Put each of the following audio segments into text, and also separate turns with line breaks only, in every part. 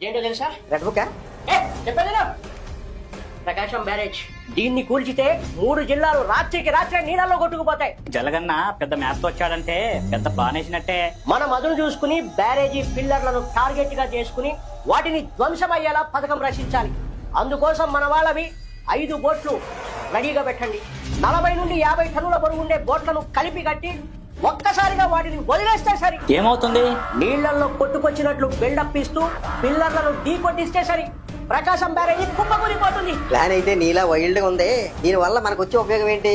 ఇదేంటో తెలుసా?
Red book
ఏ, చెప్పేదేనా ప్రకాశం బ్యారేజ్. దీన్ని కూల్చితే మూడు జిల్లాలు రాత్రికి రాత్రే నీళ్ళల్లో కొట్టుకుపోతాయి.
జలగన్న పెద్ద మ్యాథ్స్ వచ్చాడంటే పెద్ద ప్లాన్ వేసినట్టే.
మనం అదును చూసుకుని బ్యారేజీ పిల్లర్లను టార్గెట్గా చేసుకుని వాటిని ధ్వంసమయ్యేలా పథకం రచించాలి. అందుకోసం మన వాళ్ళవి ఐదు బోట్లు రెడీగా పెట్టండి. నలభై నుండి యాభై టన్నుల బరువు ఉండే బోట్లను కలిపి కట్టి ఒక్కసారిగా వాటిని వదిలేస్తే సరి.
ఏమవుతుంది?
నీళ్ళలో కొట్టుకొచ్చినట్లు బిల్డప్ ఇస్తూ పిల్లర్లను ఢీ కొట్టిస్తే సరి. ప్రకాశం బ్యారేజీ కుప్పకూలిపోతుంది.
ప్లాన్ అయితే నీలా వైల్డ్గా ఉంది. దీని వల్ల మనకు వచ్చే ఉపయోగం ఏంటి?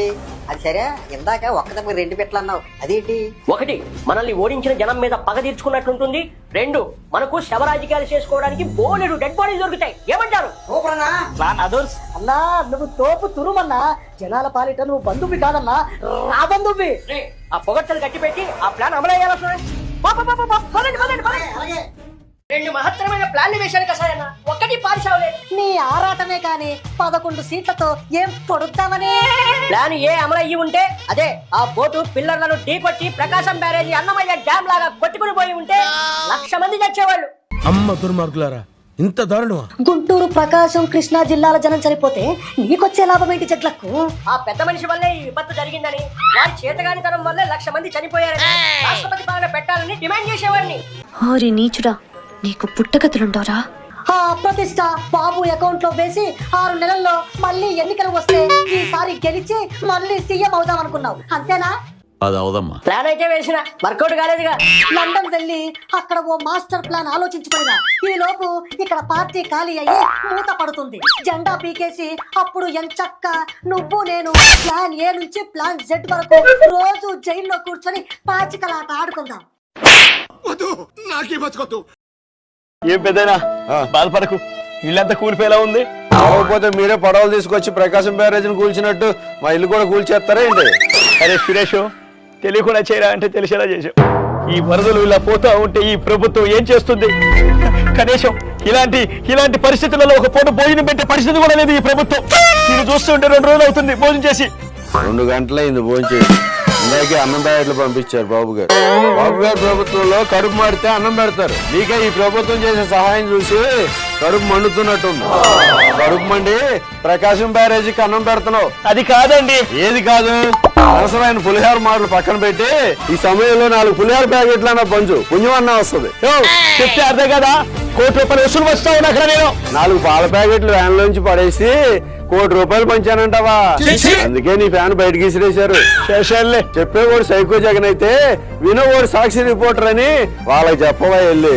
అది సరే ఇందాక ఒక్క దెబ్బ రెండు పెట్లు అన్నావు. అదేంటి?
ఒకటి మనల్ని ఓడించిన జనం మీద పగ తీర్చుకున్నట్లుంటుంది. రెండు మనకు శవరాజకీయాలు చేసుకోవడానికి బోలెడు డెడ్ బాడీలు దొరుకుతాయి. ఏమంటారు?
సూపరన్నా.
ప్లాన్ అదర్స్
అన్నా నువ్వు తోపు తురుమన్నా. జనాల పాలిట నువ్వు బంధువి కాదన్నా. రా బంధువి
రే, ఆ పొగట్టలు కట్టిపెట్టి ఆ ప్లాన్ అమలయ్యేలా చూడండి. రెండు మహత్తరమైన ప్లాన్లు వేశాను కసాయన్న ఒక్కటి పారిసావలేదు
నీ ఆరాటమే కాని పదకొండు సీట్లతో ఏం పొడుద్దామని?
ప్లాన్ ఏ అమలయ్యి ఉంటే అదే ఆ బోటు పిల్లర్లను ఢీకొట్టి ప్రకాశం బ్యారేజీ అన్నమయ్య డ్యామ్ లాగా కొట్టుకుని పోయి ఉంటే లక్ష మంది చచ్చేవాళ్ళు.
అమ్మ దుర్మార్గులారా ఇంత దారుణమా?
గుంటూరు ప్రకాశం కృష్ణా జిల్లాల జనం చనిపోతే నీకొచ్చే లాభం ఏంటి చెట్లకు?
ఆ పెద్ద మనిషి వల్లే ఈ విపత్తు జరిగిందని వారి చేతగానితనం వల్లే లక్ష మంది చనిపోయారని రాష్ట్రపతి పాలన పెట్టాలని డిమాండ్ చేసేవాడిని.
ఓరి నీచుడా నీకు పుట్టగతులుండోరా
ఆ ప్రతిష్ట బాబు అకౌంట్లో వేసి ఆరు నెలల్లో మళ్ళీ ఎన్నికలు వస్తే ఈసారి గెలిచి మళ్ళీ సీఎం అవుదాం అనుకున్నావు. అంతేనా?
అది అవదమ్మా.
ప్లాన్ అయితే వేసిన వర్కౌట్ కాలేదుగా.
లండన్ వెళ్ళి అక్కడ ఓ మాస్టర్ ప్లాన్ ఆలోచించుకున్నా ఈ లోపు ఇక్కడ పార్టీ ఖాళీ అయ్యి మూత పడుతుంది. జెండా పీకేసి అప్పుడు ఎంచక్క నువ్వు నేను ప్లాన్ ఏ నుంచి ప్లాన్ జెడ్ వరకు రోజు జైల్లో కూర్చొని పాచికలాట ఆడుకుందాం.
ఏం పెద్దనా బాధపడకు. ఇల్లంతా కూలిపోయేలా ఉంది.
కాకపోతే మీరే పడవలు తీసుకొచ్చి ప్రకాశం బ్యారేజ్ని కూల్చినట్టు మా ఇల్లు కూడా కూల్చేస్తారా ఏంటి
అరే సురేష్ తెలియకుండా చేయరా అంటే తెలిసేలా చేసావు ఈ వరదలు ఇలా పోతా ఉంటే ఈ ప్రభుత్వం ఏం చేస్తుంది? కనీసం ఇలాంటి ఇలాంటి పరిస్థితులలో ఒక పూట భోజనం పెట్టే పరిస్థితి కూడా లేదు ఈ ప్రభుత్వం. నేను చూస్తుంటే రెండు రోజులు అవుతుంది భోజనం చేసి.
రెండు గంటలైంది భోజనం చేసి. ఇందాకే అన్నం బ్యారెట్లు పంపించారు బాబు గారు. బాబు గారు ప్రభుత్వంలో కడుపు మాడితే అన్నం పెడతారు. మీకే ఈ ప్రభుత్వం చేసే సహాయం చూసి కడుపు మండుతున్నట్టుంది. కడుపు మండి ప్రకాశం బ్యారేజీకి అన్నం పెడుతున్నావు.
అది కాదండి.
ఏది కాదు? అవసరమైన పులిహార మాటలు పక్కన పెట్టి ఈ సమయంలో నాలుగు పులిహార ప్యాకెట్లన్నా పంచు. పుణ్యం అన్నా వస్తుంది
చెప్తే అర్థం కదా? కోటి రూపాయలు వసూలు వస్తా ఉన్నా అక్కడ నేను.
నాలుగు పాల ప్యాకెట్లు వ్యాన్ లోంచి పడేసి కోటి రూపాయలు పంచానంటావా? అందుకే నీ ఫ్యాన్ బయటకి విసిరేశారు
శేషాలే
చెప్పేవాడు సైకో జగన్ అయితే వినోవాడు సాక్షి రిపోర్టర్ అని వాళ్ళకి చెప్పవా వెళ్ళి.